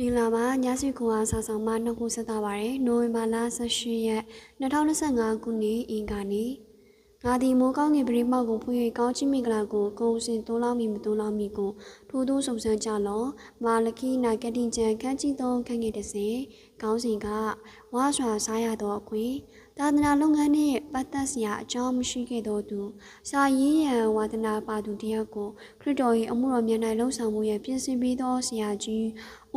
မင်္ဂလာပါညစီခွန်အားစာဆောင်မနှုတ်ခုဆက်တာပါတယ်နိုဝင်ဘာလ18ရက်2025ခုနှစ်အင်္ဂါနေ့ငါဒီမိုးကောင်းငယ်ပရိမောက်ကိုဖွင့်၍ကောင်းချီးမင်္ဂလာကိုဂုံစင်တိုးလောင်းမီမတိုးလောင်းမီကိုထိုးထိုးစုံစမ်းကြလောမာလခိနာကတိကျန်ခန်းကြီးသောခန်းငယ်တစ်စင်ကောင်းစဉ်ကဝါစွာစားရသောအခွင့် သာသနာလုပ်ငန်းနှင့်ပတ်သက်စရာအကြောင်းမရှိခဲ့သောသူစာရေးရန်ဝါသနာပါသူတယောက်ကိုခရစ်တော်၏အမှုတော်မြတ်၌လှုံ့ဆော်မှုရန်ပြင်ဆင်ပေးသောဆရာကြီး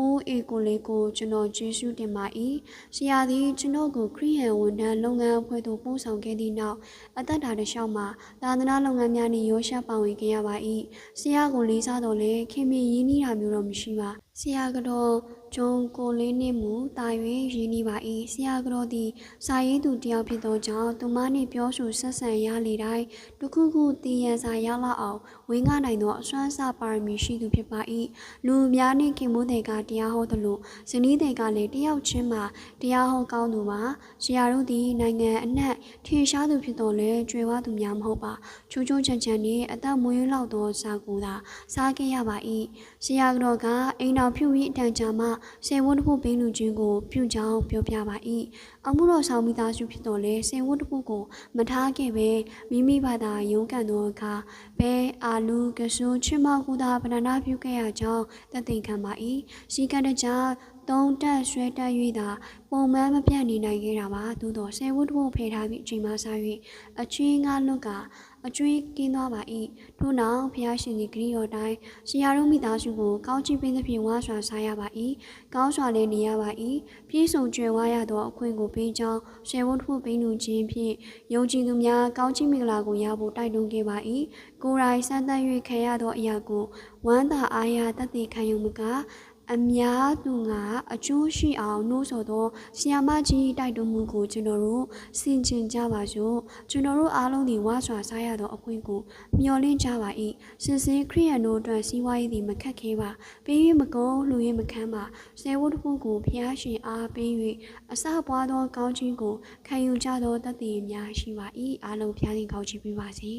ဦးအေကိုလေးကိုကျွန်တော်ကျေးဇူးတင်ပါ၏ဆရာသည်ကျွန်တော်ကိုခရိယန်ဝန်ထမ်းလုပ်ငန်းအဖွဲ့သို့ပို့ဆောင်ခဲ့သည့်နောက်အသက်တာတစ်လျှောက်မှာသာသနာလုပ်ငန်းများနှင့်ရောရှာပါဝင်ခဲ့ရပါ၏ဆရာကိုလေးစားတော်လဲခင်မင်ရင်းနှီးတာမျိုးတော့မရှိပါဆရာကတော့ ဂျုံကိုလေးနှင့်မူတာ၍ရင်းနှီးပါ၏ဆရာကတော့သည်စာရေးသူတယောက်ဖြစ်သောကြောင့်သူမနှင့်ပြောဆိုဆက်ဆံရလေတိုင်းတခုခုတည်ရန်စာရောက်လောက်အောင်ဝင်းကားနိုင်သောအစွမ်းစားပါရမီရှိသူဖြစ်ပါ၏လူများနှင့်ခင်မိုးတဲ့ကတရားဟောသလိုဇနီးတဲ့ကလည်းတယောက်ချင်းမှာတရားဟောကောင်းသူပါဆရာတို့သည်နိုင်ငံအနှံ့ထင်ရှားသူဖြစ်တော်လဲကြွယ်ဝသူများမဟုတ်ပါချိုးချိုးချမ်းချမ်းနှင့်အသက်မွေးလောက်သောစာကူသာစားခဲ့ရပါ၏ဆရာတော်ကအိမ်တော်ဖြူပြီးအတန်ကြာမှဆယ်ဝတ်တစ်ခုပင်းလူချင်းကိုပြုကြောင်းပြောပြပါ၏အမှုတော်ဆောင်မိသားစုဖြစ်တော်လဲဆယ်ဝတ်တစ်ခုကိုမထားခဲ့ပဲမိမိဘာသာရုန်းကန်သောအခါဘဲအာလူကဆုချစ်မောက်ကူသာပဏာနာပြုခဲ့ရကြောင်းသက်သေခံပါ၏စီကံတကြားသုံးတက်ဆွဲတက်၍သာပုံမှန်မပြတ်နေနိုင်ခဲ့တာပါသို့တော်ဆယ်ဝတ်တစ်ခုဖယ်ထားပြီးအချိန်မှစား၍အချင်းငါလွတ်ကအကျွေးကင်းသွားပါ၏ထို့နောက်ဖျားရှင်ကြီးဂရိယောတိုင်းဆရာတို့မိသားစုကိုကောင်းချီးပေးသဖြင့်ဝါစွာစားရပါ၏ကောင်းစွာလည်းနေရပါ၏ပြည့်စုံကြွယ်ဝရသောအခွင့်ကိုပေးကြောင်းရှယ်ဝတ်ထုပေးလူချင်းဖြင့်ယုံကြည်သူများကောင်းချီးမင်္ဂလာကိုရဖို့တိုက်တွန်းခဲ့ပါ၏ကိုယ်တိုင်စမ်းသပ်၍ခံရသောအရာကိုဝမ်းသာအားရတသက်ခံယူမှုက အများသူကအကျိုးရှိအောင်နှိုးဆော်သောဆီယာမကြီးတိုက်တွန်းမှုကိုကျွန်တော်တို့ဆင်ခြင်ကြပါစို့ကျွန်တော်တို့အားလုံးဒီဝါစွာစားရသောအခွင့်ကိုမျှော်လင့်ကြပါ၏စင်စင်ခရိယန်တို့အတွက်စီးပွားရေးသည်မခက်ခဲပါပေး၍မကုန်းလှူ၍မခမ်းပါဆယ်ဝတ်တစ်ခုကိုဖျားရှင်အားပေး၍အစပွားသောကောင်းခြင်းကိုခံယူကြသောတသက်များရှိပါ၏အားလုံးဖျားရှင်ကောင်းချီးပေးပါစေ